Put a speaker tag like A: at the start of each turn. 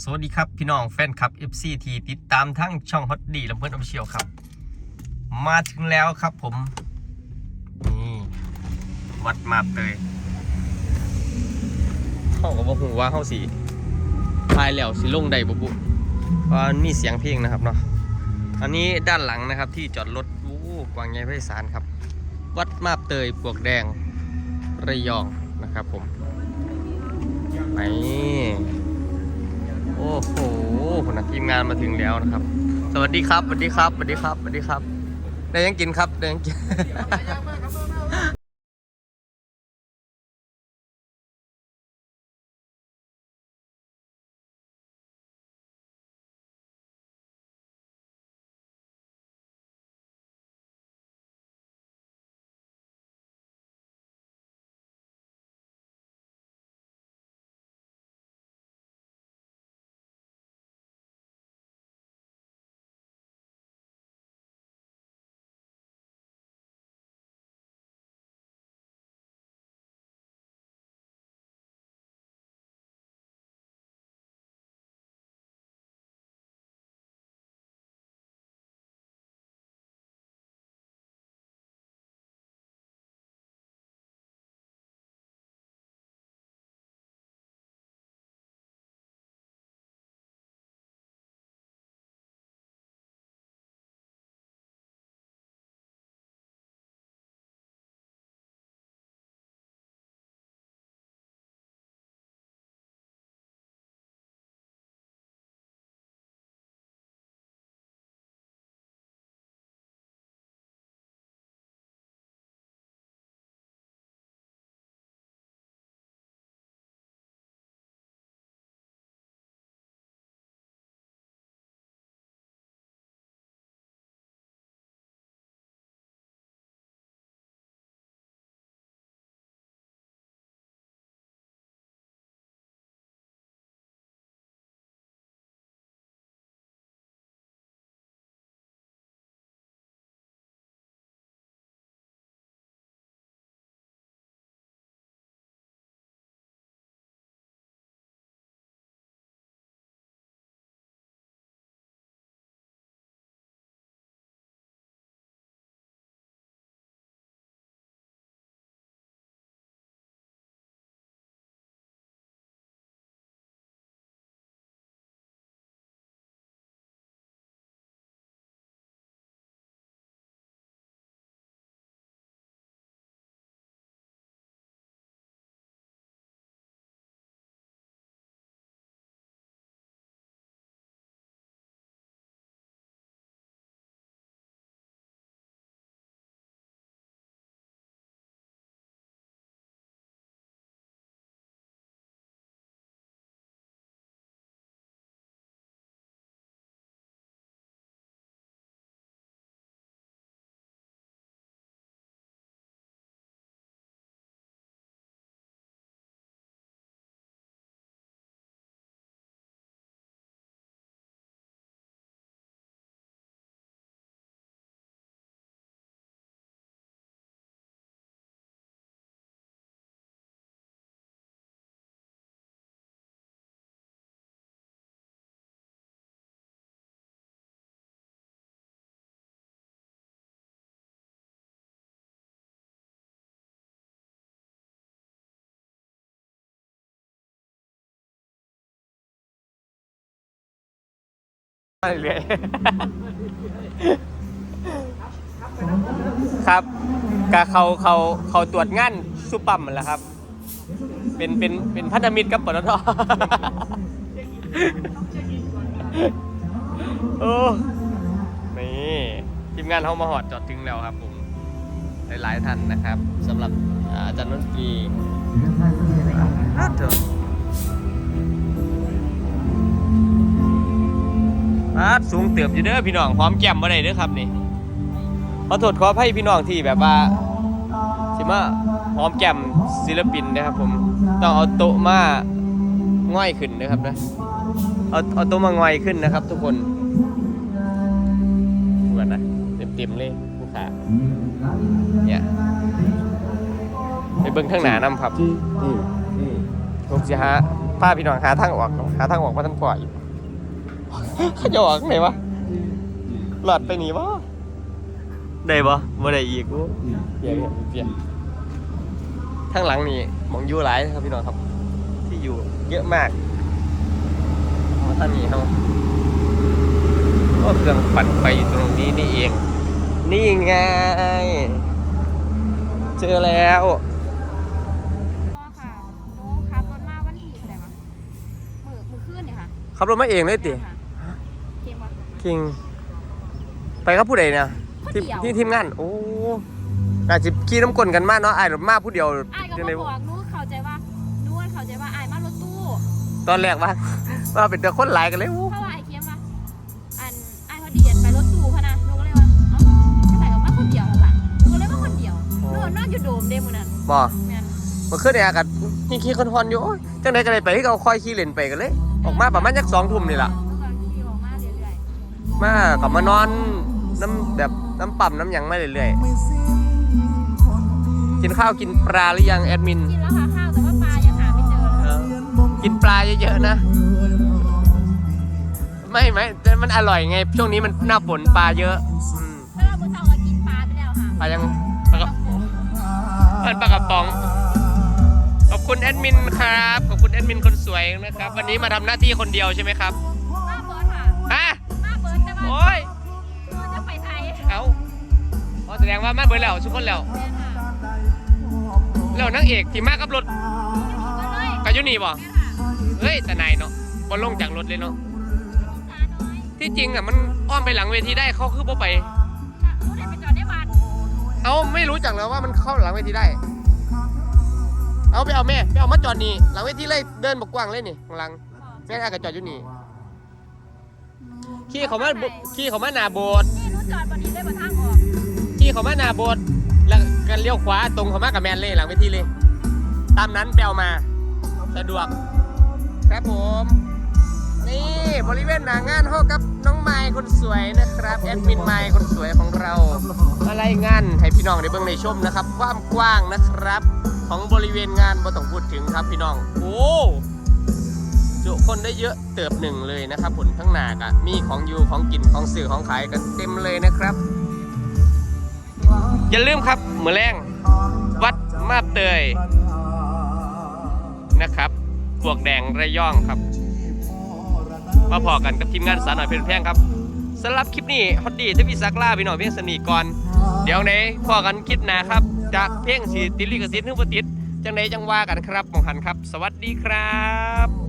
A: สวัสดีครับพี่น้องแฟนคลับ FC ทีติดตามทั้งช่องฮอตดีลำเพื่อนออฟเชียลครับ มาถึงแล้วครับผมนี่วัดมาบเตยเข้ากับว่าหูว่าเข้าสีพายแล้วสิลงได้บุบุเพราะมันมีเสียงเพลงนะครับเนาะอันนี้ด้านหลังนะครับที่จอดรถวู้กวางใหญ่ไพศาลครับ วัดมาบเตยปวกแดงระยองนะครับผมนี่โอ้โหคนนะ ทีมงานมาถึงแล้วนะครับ สวัสดีครับสวัสดีครับสวัสดีครับสวัสดีครับได้ยังกินครับได้ยังกิน เรื่อยครับกะเขาเขาเขาตรวจงานสุปั๊มนั่นแหละครับ เป็นเป็นเป็นพันธมิตรกับปตทโอ้นี่ทีมงานเขามาหอดจอดถึงแล้วครับผมหลายๆท่านนะครับสำหรับอ่าอาจารย์ดนตรี อ่าเถอะอ่าสูงเติบอยู่เด้อพี่น้องพร้อมแก้มมาได้เด้อครับนี่ขอโทษขออภัยพี่น้องที่แบบว่าสิมาหอมแก้มศิลปินนะครับผมต้องเอาโต๊ะมาง่อยขึ้นนะครับนะเอาเอาตัวมาง่อยขึ้นนะครับ ทุกคนเหมือนนะเต็มเต็มๆเลยผู้ขาเนี่ยไปเบิ้งข้างหน้านำครับ
B: อืมอืม
A: ทุกสิฮะพาพี่น้องหาทางออกหาทางออกมาทันปล่อย เขาจะออกไหนวะหลอดไปหนีวะได้ปะบ่ได้อีกกูเปลี่ยนเปลี่ยนทางหลังนี่หมองอยู่หลายครับพี่น้องครับ ที่อยู่เยอะมากมาท่างนี้เขาก็เครื่องปั่นไฟอยู่ตรงนี้นี่เอง นี่ไง เจอแล้ว
B: ก็ค่ะหนูขับรถมาวันที่เท่าไหร่วะมือมือขึ้นเนี่ยค่ะ
A: ขับรถมาเองเลยติ
B: เก มวะ
A: คิง ไปกับผู้ใดเนี่ย
B: คน
A: ทีม
B: เดียว
A: ที่ทีมงาน โอ้อาจจะขี่น้ำกลนกันมากเนาะไอ้ายรถมาผู้เดียว
B: อ้ายก็
A: จัง
B: บ
A: ได๋
B: อกหนูเข้าใจว่าหนูเข้าใจว่าอ้ายมารถตู้
A: ตอนแรกว่า ว่าเป็นแต่คนหลายกันเลยโอ้
B: เพราะว่าไอ้เคียมว่าอันอ้ายเขาเดียนไปรถตู้พะนะหนูก็เลยว่าเอ้าก็ใส่ออกมาคนเดียวล่ะหนูก็เลยมาคนเดียวหนูนอนอยู่โดมเด้มื้อนั้น
A: บ่
B: แม่น
A: มาขึ้นเนี่ยกันนี่ขี่คนฮอนอยู่โอ้ยจังไดก็เลยไปที่เขาคอยขี่เล่นไปกันเลย ออกมาประมาณจักสองทุ่มนี่ล่ะ
B: มา
A: กลับมานอนน้ำแบบน้ำปั่มน้ำหยังมาเรื่อยๆกินข้าวกินปลาหรือยังแอดมิน
B: ๆกินแล้วค่ะข้าวแต่ว่าปลายังหาไม่เจอเลย
A: เออกินปลาเยอะๆนะ ไม่ไม่แต่มันอร่อยไง ช่วงนี้มันหน้าฝนปลาเยอะอืม
B: แล้วเรามื้อเช้าก็กินปลาไปแล้วค่ะ
A: ปลายังปลากระมันปลากระป๋องขอบคุณแอดมินครับขอบคุณแอดมินคนสวยนะครับ วันนี้มาทำหน้าที่คนเดียวใช่ไหมครับ
B: มาเบิร์ดค่ะ ด
A: งว่ามาเบิร์ดแล้วทุกคนแล้ว
B: แม่นค่ะ
A: แล้วนางเอกที่มากับรถ
B: ก็เลย
A: กายุนี่บ่
B: แม่นค่ะ
A: เฮ้ยแต่นายเนาะบอลลงจากรถเลยเนาะ
B: ตาน้อย
A: ที่จริงอะมันอ้อมไปหลังเวทีได้เขาคือบ่ไป
B: ค่ะหนูได้ไปจอดในบ้าน
A: เอาไม่รู้จักแล้วว่ามันเข้าหลังเวทีได้ เอาไปเอาแม่ไปเอามาจอดนี่หลังเวทีเลยเดินบกกว้างเลยนี่ข้างหลังแม่อากาจอดอยู่นี่ขี่เขามาบุขี่เขามาหน้าโบสถ์
B: นี่หนูจอดบนนี้ได้บนทางออก
A: ขี่เขามาหน้าโบสถ์แล้วก็เลี้ยวขวาตรงเขามากับแมนเลยหลังเวทีเลย ตามนั้นไปเอามาสะดวก ครับผม นี่บริเวณหนางานห้อกับน้องไม้คนสวยนะครับแอดมินไม้คนสวยของเรา อะไรงานให้พี่น้องได้เบิ่งในชมนะครับความกว้างนะครับ ของบริเวณงานบ่ต้องพูดถึงครับพี่น้องโอ้จุคนได้เยอะเติบหนึ่งเลยนะครับผลข้างหน้ากะมีของอยู่ของกินของสื่อของขายกันเต็มเลยนะครับ อย่าลืมครับเมือแรงวัดมาบเตยนะครับพวกแดงระย่องครับ มาพอกันกับทีมงานสารหน่อยเพลินแพงครับสำหรับคลิปนี้ฮอตดีทวีซักล่าพี่น้องเพียงสนีก่อน เดี๋ยวไหนพอกันคลิปหน้าครับ จากเพลงสีติลิขสิทธิ์หรือบ่ติดจังไหนจังว่ากันครับมองหันครับ สวัสดีครับ